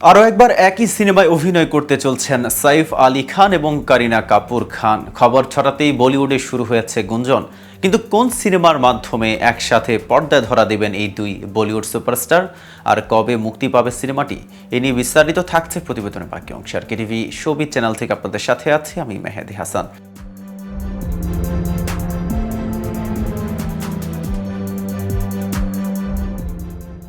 আরও একবার একই সিনেমায় অভিনয় করতে চলছেন সাইফ আলী খান এবং কারিনা কাপুর খান। খবর ছড়াতেই বলিউডে শুরু হয়েছে গুঞ্জন। কিন্তু কোন সিনেমার মাধ্যমে একসাথে পর্দায় ধরা দেবেন এই দুই বলিউড সুপারস্টার? আর কবে মুক্তি পাবে সিনেমাটি? এ নিয়ে বিস্তারিত থাকছে প্রতিবেদনের বাকি অংশ। আর কেটিভি শোবিজ চ্যানেল থেকে আপনাদের সাথে আছি আমি মেহেদি হাসান।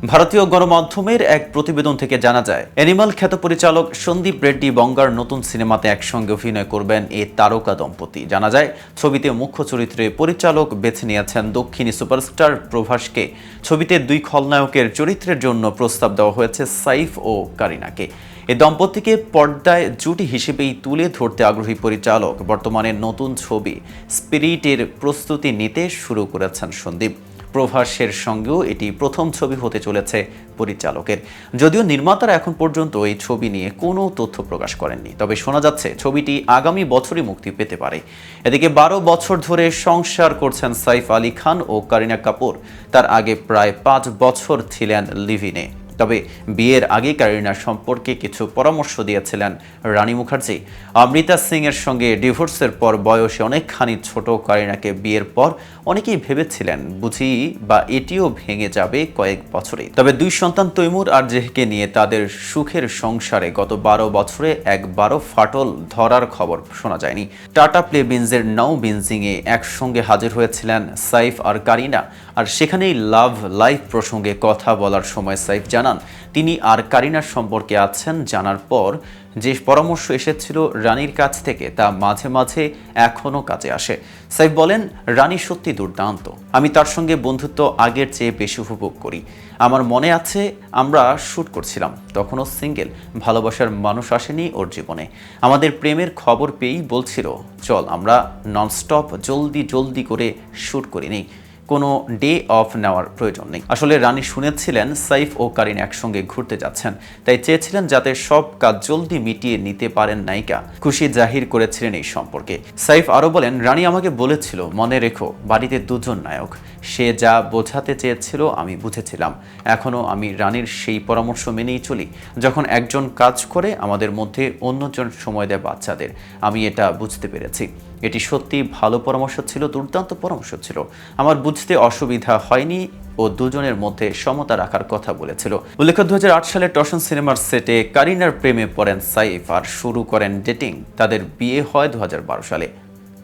ভারতীয় গণমাধ্যমের এক প্রতিবেদন থেকে জানা যায়, অ্যানিমাল খ্যাত পরিচালক সন্দীপ রেড্ডি বঙ্গার নতুন সিনেমাতে একসঙ্গে অভিনয় করবেন এই তারকা দম্পতি। জানা যায়, ছবিতে মুখ্য চরিত্রে পরিচালক বেছে নিয়েছেন দক্ষিণী সুপারস্টার প্রভাসকে। ছবিতে দুই খলনায়কের চরিত্রের জন্য প্রস্তাব দেওয়া হয়েছে সাইফ ও কারিনাকে। এ দম্পতিকে পর্দায় জুটি হিসেবেই তুলে ধরতে আগ্রহী পরিচালক। বর্তমানে নতুন ছবি স্পিরিটের প্রস্তুতি নিতে শুরু করেছেন সন্দীপ। প্রভাসের সঙ্গেও এটি প্রথম ছবি হতে চলেছে পরিচালকের। যদিও নির্মাতারা এখন পর্যন্ত এই ছবি নিয়ে কোনো তথ্য প্রকাশ করেননি, তবে শোনা যাচ্ছে ছবিটি আগামী বছরই মুক্তি পেতে পারে। এদিকে বারো বছর ধরে সংসার করছেন সাইফ আলী খান ও কারিনা কাপুর। তার আগে প্রায় পাঁচ বছর ছিলেন লিভিনে। তবে বিয়ের আগে কারিনার সম্পর্কে কিছু পরামর্শ দিয়েছিলেন রানী মুখার্জি। অমৃতা সিং এর সঙ্গে ডিভোর্সের পর বয়সে অনেকখানি ছোট কারিনাকে বিয়ের পর অনেকেই ভেবেছিলেন বুঝি বা এটিও ভেঙে যাবে কয়েক বছরে। তবে দুই সন্তান তৈমুর আর জেহকে নিয়ে তাদের সুখের সংসারে গত বারো বছরে একবারও ফাটল ধরার খবর শোনা যায়নি। টাটা প্লে বিনজের নাও বিনজিংয়ে একসঙ্গে হাজির হয়েছিলেন সাইফ আর কারিনা। আর সেখানেই লাভ লাইফ প্রসঙ্গে কথা বলার সময় সাইফ জানান, তিনি আর কারিনার সম্পর্কে আছেন জানার পর যে পরামর্শ এসেছিল রানীর কাছ থেকে তা মাঝে মাঝে এখনও কাজে আসে। সাইফ বলেন, রানী সত্যি দুর্দান্ত। আমি তার সঙ্গে বন্ধুত্ব আগের চেয়ে বেশি উপভোগ করি। আমার মনে আছে, আমরা শ্যুট করছিলাম। তখনও সিঙ্গেল, ভালোবাসার মানুষ আসেনি ওর জীবনে। আমাদের প্রেমের খবর পেয়েই বলছিল, চল, আমরা ননস্টপ জলদি জলদি করে শ্যুট করি নেই। কোনো ডে অফ নেওয়ার প্রয়োজন নেই। আসলে রানী শুনেছিলেন সাইফ ও কারিন একসঙ্গে ঘুরতে যাচ্ছেন। তাই চেয়েছিলেন যাতে সব কাজ জলদি মিটিয়ে নিতে পারেন নায়িকা। খুশি জাহির করেছিলেন এই সম্পর্কে। সাইফ আরও বলেন, রানী আমাকে বলেছিল, মনে রেখো, বাড়িতে দুজন নায়ক। সে যা বোঝাতে চেয়েছিল আমি বুঝেছিলাম। এখনও আমি রানীর সেই পরামর্শ মেনেই চলি। যখন একজন কাজ করে, আমাদের মধ্যে অন্যজন সময় দেয় বাচ্চাদের। আমি এটা বুঝতে পেরেছি। এটি সত্যি ভালো পরামর্শ ছিল, দুর্দান্ত পরামর্শ ছিল। আমার বুঝতে অসুবিধা হয়নি ও দুজনের মধ্যে সমতা রাখার কথা বলেছিল। উল্লেখ্য দু হাজার আট সালে টশন সিনেমার সেটে কারিনার প্রেমে পড়েন সাইফ আর শুরু করেন ডেটিং। তাদের বিয়ে হয় দু হাজার বারো সালে।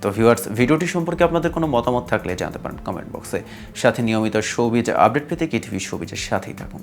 তো ভিউয়ার্স ভিডিওটি সম্পর্কে আপনাদের কোনো মতামত থাকলে জানতে পারেন কমেন্ট বক্সে। সাথে নিয়মিত শোবিজ আপডেট পেতে কেটিভি শোবিজের সাথেই থাকুন।